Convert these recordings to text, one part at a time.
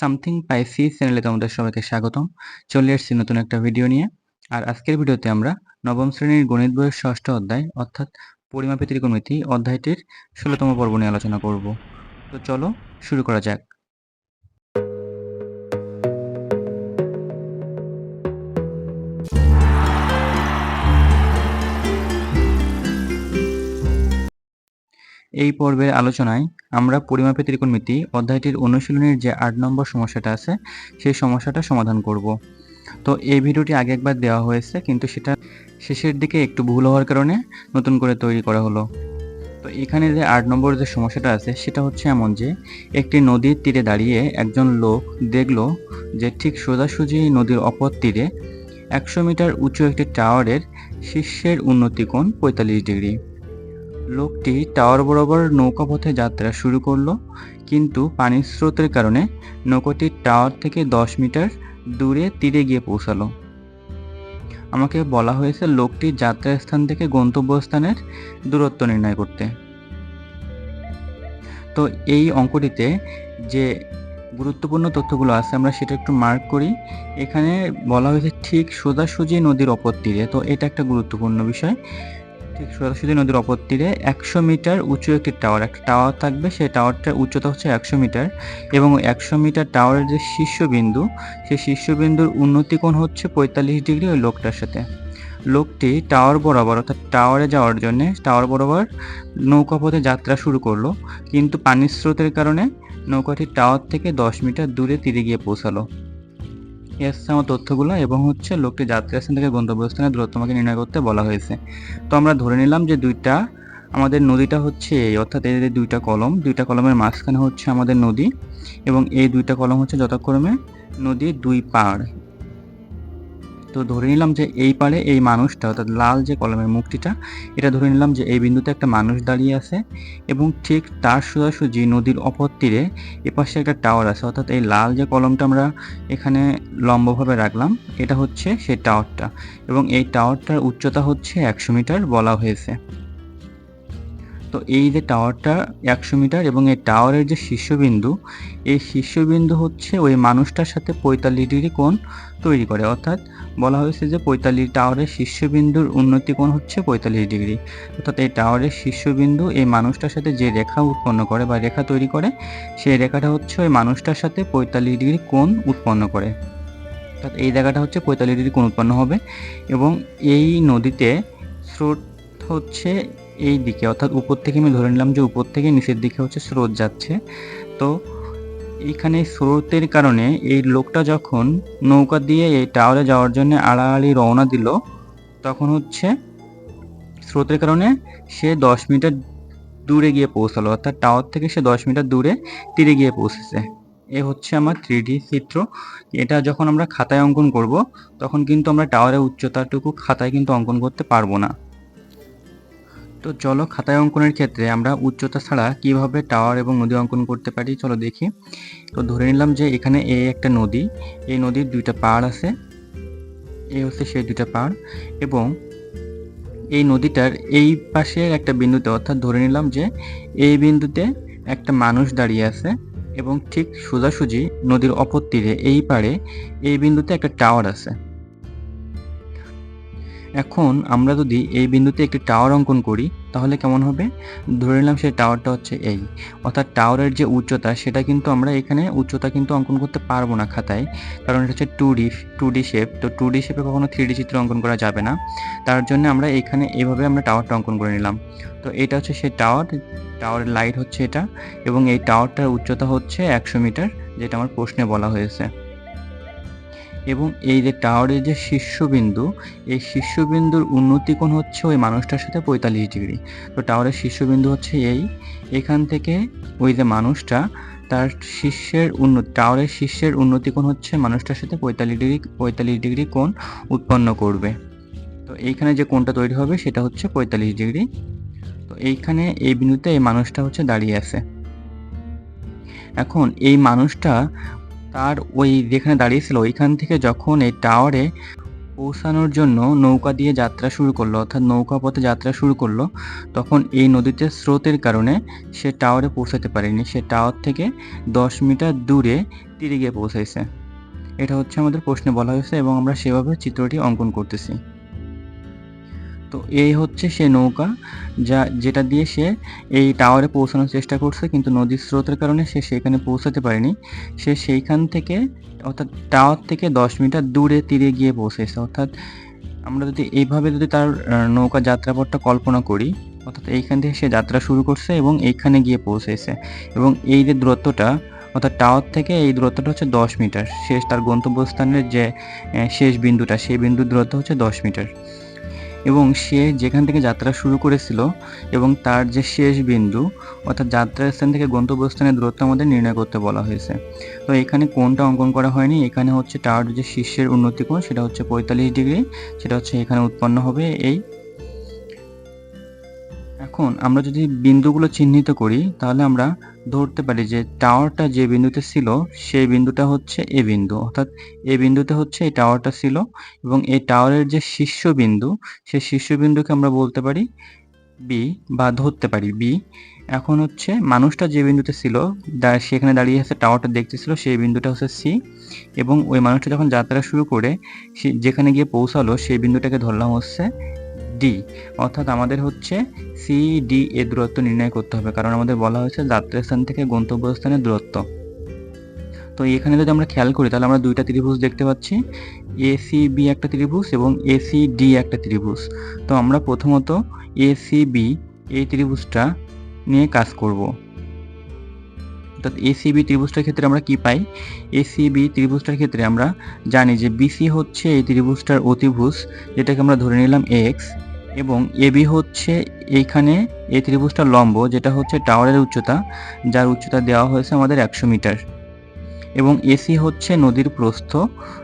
Something পাইসি চ্যানেলে তোমাদের সবাইকে স্বাগতম। চলে এসেছি নতুন একটা ভিডিও নিয়ে। আর আজকের ভিডিওতে আমরা নবম শ্রেণির গণিত বইয়ের ষষ্ঠ অধ্যায়, অর্থাৎ পরিমাপী ত্রিকোণমিতি অধ্যায়টির ষোলোতম পর্ব নিয়ে আলোচনা করব। তো চলো শুরু করা যাক। এই পর্বের আলোচনায় আমরা পরিমাপে ত্রিকোণমিতি অধ্যায়টির অনুশীলনের যে আট নম্বর সমস্যাটা আছে, সেই সমস্যাটা সমাধান করব। তো এই ভিডিওটি আগে একবার দেওয়া হয়েছে, কিন্তু সেটা শেষের দিকে একটু ভুল হওয়ার কারণে নতুন করে তৈরি করা হলো। তো এখানে যে আট নম্বর যে সমস্যাটা আছে, সেটা হচ্ছে এমন যে, একটি নদীর তীরে দাঁড়িয়ে একজন লোক দেখল যে ঠিক সোজাসুজি নদীর অপর তীরে একশো মিটার উঁচু একটি টাওয়ারের শীর্ষের উন্নতি কোণ পঁয়তাল্লিশ ডিগ্রি। লোকটি টাওয়ার বরাবর নৌকাপথে যাত্রা শুরু করল, কিন্তু পানির স্রোতের কারণে নৌকাটি টাওয়ার থেকে দশ মিটার দূরে তীরে গিয়ে পৌঁছালো। আমাকে বলা হয়েছে লোকটির যাত্রার স্থান থেকে গন্তব্যস্থানের দূরত্ব নির্ণয় করতে। তো এই অঙ্কটিতে যে গুরুত্বপূর্ণ তথ্যগুলো আছে, আমরা সেটা একটু মার্ক করি। এখানে বলা হয়েছে ঠিক সোজাসুজি নদীর অপর তীরে, তো এটা একটা গুরুত্বপূর্ণ বিষয়। ঠিক সোজাসুজি নদীর অপর তীরে একশো মিটার উঁচু একটি টাওয়ার একটা টাওয়ার থাকবে, সেই টাওয়ারটার উচ্চতা হচ্ছে একশো মিটার এবং একশো মিটার টাওয়ারের যে শীর্ষবিন্দু, সেই শীর্ষবিন্দুর উন্নতি কোণ হচ্ছে পঁয়তাল্লিশ ডিগ্রি ওই লোকটার সাথে। লোকটি টাওয়ার বরাবর, অর্থাৎ টাওয়ারে যাওয়ার জন্য টাওয়ার বরাবর নৌকাপথে যাত্রা শুরু করল, কিন্তু পানির স্রোতের কারণে নৌকাটি টাওয়ার থেকে দশ মিটার দূরে তীরে গিয়ে পৌঁছালো। এই আসছে আমার তথ্যগুলো এবং হচ্ছে লোকটি যাত্রাস্থান থেকে গন্তব্যস্থানের দূরত্বমাকে নির্ণয় করতে বলা হয়েছে। তো আমরা ধরে নিলাম যে দুইটা আমাদের নদীটা হচ্ছে এই, অর্থাৎ এই দুইটা কলম, দুইটা কলমের মাঝখানে হচ্ছে আমাদের নদী এবং এই দুইটা কলম হচ্ছে যথাক্রমে নদীর দুই পাড়। তো ধরে নিলাম যে এই পারে এই মানুষটা, অর্থাৎ লাল যে কলমের মুক্তিটা এটা ধরে নিলাম যে এই বিন্দুতে একটা মানুষ দাঁড়িয়ে আছে এবং ঠিক তার সোজাসুজি নদীর অপর তীরে এপাশে একটা টাওয়ার আছে। অর্থাৎ এই লাল যে কলমটা আমরা এখানে লম্বভাবে রাখলাম, এটা হচ্ছে সেই টাওয়ারটা এবং এই টাওয়ারটার উচ্চতা হচ্ছে একশো মিটার বলা হয়েছে। তো এই যে টাওয়ারটা একশো মিটার এবং এই টাওয়ারের যে শীর্ষবিন্দু, এই শীর্ষবিন্দু হচ্ছে ওই মানুষটার সাথে পঁয়তাল্লিশ ডিগ্রি কোণ তৈরি করে। অর্থাৎ বলা হয়েছে যে পঁয়তাল্লিশ টাওয়ারের শীর্ষবিন্দুর উন্নতি কোণ হচ্ছে পঁয়তাল্লিশ ডিগ্রি। অর্থাৎ এই টাওয়ারের শীর্ষবিন্দু এই মানুষটার সাথে যে রেখা উৎপন্ন করে বা রেখা তৈরি করে, সেই রেখাটা হচ্ছে ওই মানুষটার সাথে পঁয়তাল্লিশ ডিগ্রি কোণ উৎপন্ন করে। অর্থাৎ এই জায়গাটা হচ্ছে পঁয়তাল্লিশ ডিগ্রি কোণ উৎপন্ন হবে এবং এই নদীতে স্রোত হচ্ছে এই দিকে, অর্থাৎ উপর থেকে আমি ধরে নিলাম যে উপর থেকে নিচের দিকে হচ্ছে স্রোত যাচ্ছে। তো এইখানে স্রোতের কারণে এই লোকটা যখন নৌকা দিয়ে এই টাওয়ারে যাওয়ার জন্য আড়াআড়ি রওনা দিল, তখন হচ্ছে স্রোতের কারণে সে দশ মিটার দূরে গিয়ে পৌঁছালো। অর্থাৎ টাওয়ার থেকে সে দশ মিটার দূরে তীরে গিয়ে পৌঁছেছে। এ হচ্ছে আমার থ্রি চিত্র। এটা যখন আমরা খাতায় অঙ্কন করব, তখন কিন্তু আমরা টাওয়ারের উচ্চতাটুকু খাতায় কিন্তু অঙ্কন করতে পারব না। তো চলো খাতায় অঙ্কনের ক্ষেত্রে আমরা উচ্চতা ছাড়া কীভাবে টাওয়ার এবং নদী অঙ্কন করতে পারি, চলো দেখি। তো ধরে নিলাম যে এখানে এ একটা নদী, এই নদীর দুইটা পাড় আছে এই হচ্ছে সেই দুইটা পাড়, এবং এই নদীটার এই পাশের একটা বিন্দুতে, অর্থাৎ ধরে নিলাম যে এই বিন্দুতে একটা মানুষ দাঁড়িয়ে আছে, এবং ঠিক সোজাসুজি নদীর অপর তীরে, এই পাড়ে এই বিন্দুতে একটা টাওয়ার আছে। এখন আমরা যদি এই বিন্দুতে একটি টাওয়ার অঙ্কন করি, তাহলে কেমন হবে? ধরে নিলাম সেই টাওয়ারটা হচ্ছে এই। অর্থাৎ টাওয়ারের যে উচ্চতা, সেটা কিন্তু আমরা এখানে উচ্চতা কিন্তু অঙ্কন করতে পারব না খাতায়। কারণ এটা হচ্ছে two D two D shape তো টু ডি শেপে কখনো থ্রি ডি চিত্র অঙ্কন করা যাবে না। তার জন্য আমরা এখানে এভাবে আমরা টাওয়ারটা অঙ্কন করে নিলাম। তো এটা হচ্ছে সেই টাওয়ার টাওয়ারের লাইট হচ্ছে এটা, এবং এই টাওয়ারটার উচ্চতা হচ্ছে একশো মিটার, যেটা আমার প্রশ্নে বলা হয়েছে। এবং এই যে টাওয়ারের যে শীর্ষবিন্দু, এই শীর্ষবিন্দুর উন্নতি কোণ হচ্ছে ওই মানুষটার সাথে পঁয়তাল্লিশ ডিগ্রি। তো টাওয়ারের শীর্ষবিন্দু হচ্ছে এই। এখান থেকে ওই যে মানুষটা, তার শীর্ষের উন্নতি, টাওয়ারের শীর্ষের উন্নতি কোণ হচ্ছে মানুষটার সাথে পঁয়তাল্লিশ ডিগ্রি পঁয়তাল্লিশ ডিগ্রি কোণ উৎপন্ন করবে। তো এইখানে যে কোণটা তৈরি হবে সেটা হচ্ছে পঁয়তাল্লিশ ডিগ্রি। তো এইখানে এই বিন্দুতে এই মানুষটা হচ্ছে দাঁড়িয়ে আছে। এখন এই মানুষটা তার ওই যেখানে দাঁড়িয়েছিল, ওইখান থেকে যখন এই টাওয়ারে পৌঁছানোর জন্য নৌকা দিয়ে যাত্রা শুরু করল, অর্থাৎ নৌকা পথে যাত্রা শুরু করল, তখন এই নদীতে স্রোতের কারণে সে টাওয়ারে পৌঁছাতে পারেনি। সে টাওয়ার থেকে দশ মিটার দূরে তীরে গিয়ে পৌঁছাইছে। এটা হচ্ছে আমাদের প্রশ্নে বলা হয়েছে এবং আমরা সেভাবে চিত্রটি অঙ্কন করতেছি। তো এই হচ্ছে সে নৌকা, যা, যেটা দিয়ে সে এই টাওয়ারে পৌঁছানোর চেষ্টা করছে, কিন্তু নদীর স্রোতের কারণে সে সেখানে পৌঁছাতে পারেনি। সে সেইখান থেকে, অর্থাৎ টাওয়ার থেকে দশ মিটার দূরে তীরে গিয়ে পৌঁছেছে। অর্থাৎ আমরা যদি এইভাবে যদি তার নৌকা যাত্রাপথটা কল্পনা করি, অর্থাৎ এইখান থেকে সে যাত্রা শুরু করছে এবং এইখানে গিয়ে পৌঁছেছে। এবং এই যে দূরত্বটা, অর্থাৎ টাওয়ার থেকে এই দূরত্বটা হচ্ছে দশ মিটার। শেষ তার গন্তব্যস্থানের যে শেষ বিন্দুটা, সেই বিন্দুর দূরত্ব হচ্ছে দশ মিটার। এবং সে যেখান থেকে যাত্রা শুরু করেছিল এবং তার যে শেষ বিন্দু, অর্থাৎ যাত্রার স্থান থেকে গন্তব্যস্থানের দূরত্ব আমাদের নির্ণয় করতে বলা হয়েছে। তো এখানে কোনটা অঙ্কন করা হয়নি। এখানে হচ্ছে টাওয়ার যে শীর্ষের উন্নতি কোণ, সেটা হচ্ছে পঁয়তাল্লিশ ডিগ্রি। সেটা হচ্ছে এখানে উৎপন্ন হবে এই। এখন আমরা যদি বিন্দুগুলো চিহ্নিত করি, তাহলে আমরা ধরতে পারি যে টাওয়ারটা যে বিন্দুতে ছিল, সেই বিন্দুটা হচ্ছে এ বিন্দু। অর্থাৎ এ বিন্দুতে হচ্ছে এই টাওয়ারটা ছিল এবং এই টাওয়ারের যে শীর্ষবিন্দু সেই শীর্ষবিন্দুকে আমরা বলতে পারি বি বা ধরতে পারি বি এখন হচ্ছে মানুষটা যে বিন্দুতে ছিল সেখানে দাঁড়িয়ে আছে টাওয়ারটা দেখতেছিল, সেই বিন্দুটা হচ্ছে সি এবং ওই মানুষটা যখন যাত্রা শুরু করে যেখানে গিয়ে পৌঁছালো, সেই বিন্দুটাকে ধরলাম হচ্ছে ডি অর্থাৎ আমাদের হচ্ছে সি ডি এর দূরত্ব নির্ণয় করতে হবে, কারণ আমাদের বলা হয়েছে যাত্রাস্থান থেকে গন্তব্যস্থানের দূরত্ব। তো এখানে যদি আমরা খেয়াল করি, তাহলে আমরা দুইটা ত্রিভুজ দেখতে পাচ্ছি এসি বি একটা ত্রিভুজ এবং এসি ডি একটা ত্রিভুজ। তো আমরা প্রথমত এসি বি এই ত্রিভুজটা নিয়ে কাজ করব। অর্থাৎ এসিবি ত্রিভুজটার ক্ষেত্রে আমরা কি পাই? এসিবি ত্রিভুজটার ক্ষেত্রে আমরা জানি যে বিসি হচ্ছে এই ত্রিভুজটার অতিভুজ, যেটাকে আমরা ধরে নিলাম এক্স এবং এবি হচ্ছে এইখানে এই ত্রিভুজটার লম্ব, যেটা হচ্ছে টাওয়ারের উচ্চতা, যার উচ্চতা দেওয়া হয়েছে আমাদের একশো মিটার। এবং এসি হচ্ছে নদীর প্রস্থ,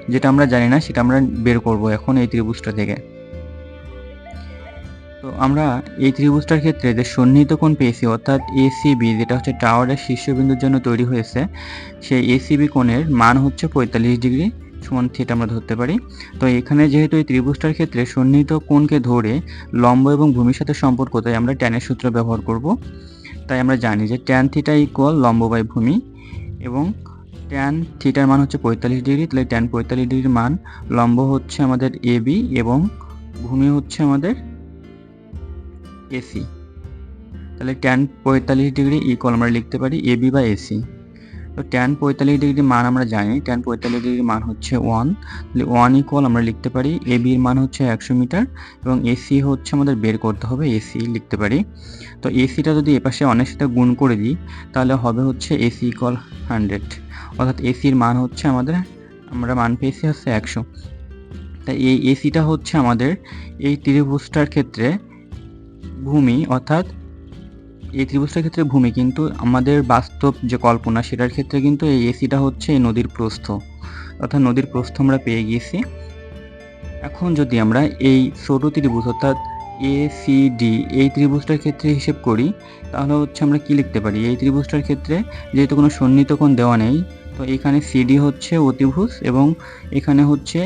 যেটা আমরা জানি না, সেটা আমরা বের করব এখন এই ত্রিভুজটা থেকে। তো আমরা এই ত্রিভুজটার ক্ষেত্রে যে সন্নিহিত কোণ পেয়েছি, অর্থাৎ এসিবি যেটা হচ্ছে টাওয়ারের শীর্ষবিন্দুর জন্য তৈরি হয়েছে, সেই এসিবি কোণের মান হচ্ছে পঁয়তাল্লিশ ডিগ্রি। সমান থিটা আমরা ধরতে পারি। তো এখানে যেহেতু এই ত্রিভুজটার ক্ষেত্রে সন্নিহিত কোণকে ধরে লম্ব এবং ভূমির সাথে সম্পর্ক তাই আমরা ট্যানের সূত্র ব্যবহার করব। তাই আমরা জানি যে ট্যান থিটা ইকুয়াল লম্ব বাই ভূমি এবং ট্যান থিটার মান হচ্ছে পঁয়তাল্লিশ ডিগ্রি, তাহলে ট্যান পঁয়তাল্লিশ ডিগ্রির মান লম্ব হচ্ছে আমাদের এবি এবং ভূমি হচ্ছে আমাদের এসি তাহলে ট্যান পঁয়তাল্লিশ ডিগ্রি ইকুয়াল আমরা লিখতে পারি এবি বা এসি তো ট্যান পঁয়তাল্লিশ ডিগ্রি মান আমরা জানি ট্যান পঁয়তাল্লিশ ডিগ্রি মান হচ্ছে ওয়ান তাহলে ওয়ান ইকুয়াল আমরা লিখতে পারি এ বির মান হচ্ছে একশো মিটার, এবং এসি হচ্ছে আমাদের বের করতে হবে এসি লিখতে পারি। তো এসিটা যদি এপাশে অনেক সাথে গুণ করে দিই, তাহলে হবে হচ্ছে এসি ইকুয়াল হান্ড্রেড অর্থাৎ এসির মান হচ্ছে আমাদের, আমরা মান পেয়েছি হচ্ছে একশো। তাই এই এসিটা হচ্ছে আমাদের এই ত্রিভুজটার ক্ষেত্রে ভূমি, অর্থাৎ এই ত্রিভুজটার ক্ষেত্রে ভূমি, কিন্তু আমাদের বাস্তব যে কল্পনা, সেটার ক্ষেত্রে কিন্তু এই এসিটা হচ্ছে এই নদীর প্রস্থ। অর্থাৎ নদীর প্রস্থ আমরা পেয়ে গিয়েছি। এখন যদি আমরা এই ছোট ত্রিভুজ, অর্থাৎ এ সি ডি এই ত্রিভুজটার ক্ষেত্রে হিসেব করি, তাহলে হচ্ছে আমরা কি লিখতে পারি? এই ত্রিভুজটার ক্ষেত্রে যেহেতু কোনো সন্নিহিত কোণ দেওয়া নেই, তো এখানে সিডি হচ্ছে অতিভুজ এবং এখানে হচ্ছে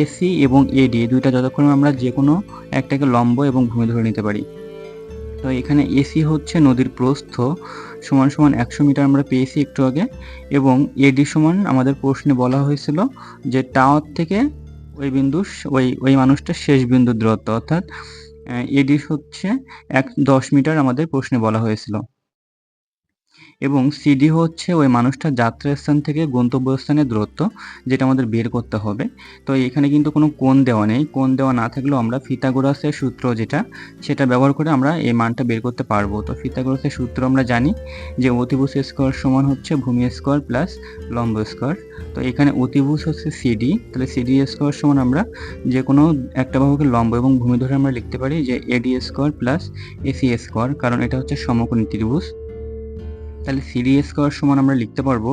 এসি এবং এডি দুইটা যতক্ষণ আমরা যে কোনো একটাকে লম্ব এবং ভূমি ধরে নিতে পারি। তো এখানে এসি হচ্ছে নদীর প্রস্থ, সমান সমান একশো মিটার আমরা পেয়েছি একটু আগে, এবং এডি সমান আমাদের প্রশ্নে বলা হয়েছিল যে টাওয়ার থেকে ওই বিন্দু, ওই ওই মানুষটার শেষ বিন্দু দূরত্ব, অর্থাৎ এডি হচ্ছে এক দশ মিটার আমাদের প্রশ্নে বলা হয়েছিল। এবং সিডি হচ্ছে ওই মানুষটার যাত্রাস্থান থেকে গন্তব্যস্থানের দূরত্ব যেটা আমাদের বের করতে হবে। তো এখানে কিন্তু কোনো কোণ দেওয়া নেই। কোণ দেওয়া না থাকলেও আমরা ফিতাগোরাসের সূত্র যেটা, সেটা ব্যবহার করে আমরা এই মানটা বের করতে পারব। তো ফিতাগোরাসের সূত্র আমরা জানি যে অতিভুজ স্কোয়ার সমান হচ্ছে ভূমি স্কোয়ার প্লাস লম্ব স্কোয়ার। তো এখানে অতিভুজ হচ্ছে সিডি তাহলে সিডি স্কোয়ার সমান আমরা যে কোনো একটা বাহুকে লম্ব এবং ভূমি ধরে আমরা লিখতে পারি যে AD square plus AC square, কারণ এটা হচ্ছে সমকোণী ত্রিভুজ। তাহলে সিডি স্কোয়ার সমান আমরা লিখতে পারব,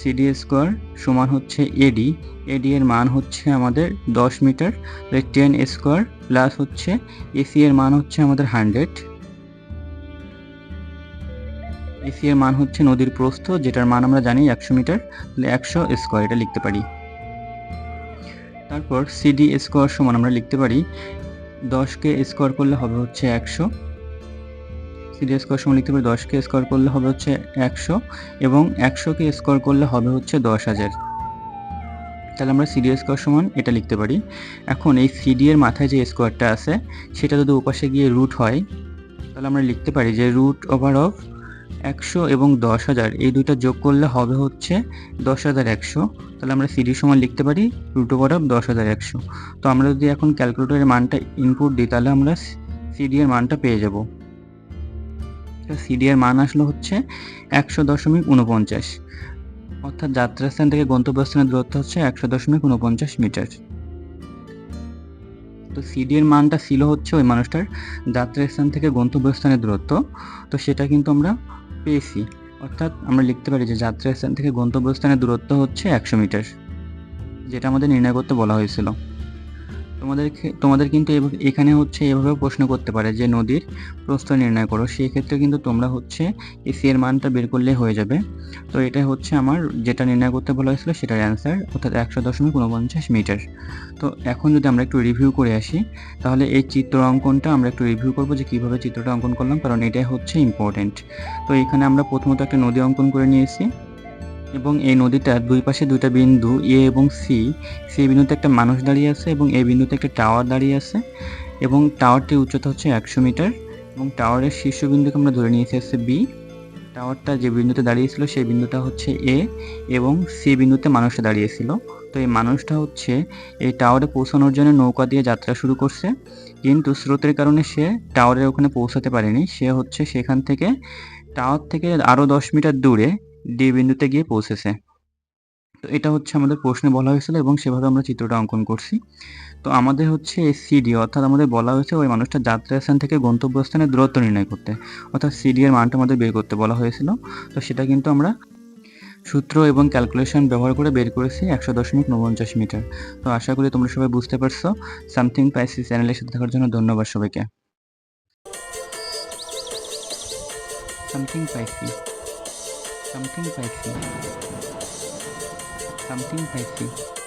সিডি স্কোয়ার সমান হচ্ছে এডি এডি এর মান হচ্ছে আমাদের দশ মিটার টেন স্কোয়ার প্লাস হচ্ছে এসি এর মান হচ্ছে আমাদের হান্ড্রেড। এসি এর মান হচ্ছে নদীর প্রস্থ, যেটার মান আমরা জানি একশো মিটার, তাহলে একশো স্কোয়ার এটা লিখতে পারি। তারপর সিডি স্কোয়ার সমান আমরা লিখতে পারি দশকে স্কোয়ার করলে হবে হচ্ছে একশো। সিডি স্কোয়ার সমান লিখতে পারি দশকে স্কোয়ার করলে হবে হচ্ছে একশো এবং একশোকে স্কোয়ার করলে হবে হচ্ছে দশ হাজার। তাহলে আমরা সিডি স্কোয়ার সমান এটা লিখতে পারি। এখন এই সিডি এর মাথায় যে স্কোয়ারটা আছে, সেটা যদি ওপাশে গিয়ে রুট হয়, তাহলে আমরা লিখতে পারি যে রুট ওভার অফ একশো এবং দশ হাজার, এই দুইটা যোগ করলে হবে হচ্ছে দশ হাজার একশো। তাহলে আমরা সিডি সমান লিখতে পারি রুট ওভার অফ দশ হাজার একশো। তো আমরা যদি এখন ক্যালকুলেটরের মানটা ইনপুট দিই, তাহলে আমরা সিডি এর মানটা পেয়ে যাব। সিডি এর মান আসলো হচ্ছে একশো দশমিক উনপঞ্চাশ অর্থাৎ যাত্রাস্থান থেকে গন্তব্যস্থানের দূরত্ব হচ্ছে একশো দশমিক উনপঞ্চাশ মিটার। তো সিডি এর মানটা ছিল হচ্ছে ওই মানুষটার যাত্রাস্থান থেকে গন্তব্যস্থানের দূরত্ব। তো সেটা কিন্তু আমরা পেয়েছি। অর্থাৎ আমরা লিখতে পারি যে যাত্রাস্থান থেকে গন্তব্যস্থানের দূরত্ব হচ্ছে একশো মিটার, যেটা আমাদের নির্ণয় করতে বলা হয়েছিল। তোমাদের তোমাদের কিন্তু এখানে হচ্ছে এভাবে প্রশ্ন করতে পারে যে নদীর প্রস্থ নির্ণয় করো। সেই ক্ষেত্রে কিন্তু তোমরা হচ্ছে এই সি এর মানটা বের করলে হয়ে যাবে। তো এটা হচ্ছে আমার যেটা নির্ণয় করতে বলা হয়েছিল সেটার অ্যান্সার অর্থাৎ একশো দশমিক উনপঞ্চাশ মিটার। তো এখন যদি আমরা একটু রিভিউ করে আসি, তাহলে এই চিত্র অঙ্কনটা আমরা একটু রিভিউ করব যে কীভাবে চিত্রটা অঙ্কন করলাম, কারণ এটাই হচ্ছে ইম্পর্টেন্ট তো এখানে আমরা প্রথমত একটা নদী অঙ্কন করে নিয়েছি। এবং এই নদীটার দুই পাশে দুইটা বিন্দু, এ এবং সি, সেই বিন্দুতে একটা মানুষ দাঁড়িয়ে আছে এবং এই বিন্দুতে একটা টাওয়ার দাঁড়িয়ে আছে এবং টাওয়ারটির উচ্চতা হচ্ছে একশো মিটার এবং টাওয়ারের শীর্ষবিন্দুকে আমরা ধরে নিয়েছি হচ্ছে বি। টাওয়ারটা যে বিন্দুতে দাঁড়িয়েছিল সেই বিন্দুটা হচ্ছে এ এবং সি বিন্দুতে মানুষটা দাঁড়িয়েছিল। তো এই মানুষটা হচ্ছে এই টাওয়ারে পৌঁছানোর জন্য নৌকা দিয়ে যাত্রা শুরু করছে। কিন্তু স্রোতের কারণে সে টাওয়ারের ওখানে পৌঁছাতে পারেনি। সে হচ্ছে সেখান থেকে, টাওয়ার থেকে আরও দশ মিটার দূরে ডি বিন্দুতে গিয়ে পৌঁছেছে। তো এটা হচ্ছে আমাদের প্রশ্নে বলা হয়েছিল এবং সেভাবে আমরা চিত্রটা অঙ্কন করছি। তো আমাদের হচ্ছে সিডি অর্থাৎ আমাদের বলা হয়েছে ওই মানুষটা যাত্রাস্থান থেকে গন্তব্যস্থানে দূরত্ব নির্ণয় করতে। অর্থাৎ সিডি এর মানটা আমাদের বের করতে বলা হয়েছিল। তো সেটা কিন্তু আমরা সূত্র এবং ক্যালকুলেশন ব্যবহার করে বের করেছি একশো দশমিক উনপঞ্চাশ মিটার। তো আশা করি তোমরা সবাই বুঝতে পারছ। সামথিং পাইসি চ্যানেলের সাথে থাকার জন্য ধন্যবাদ সবাইকে। Something spicy something spicy. Something spicy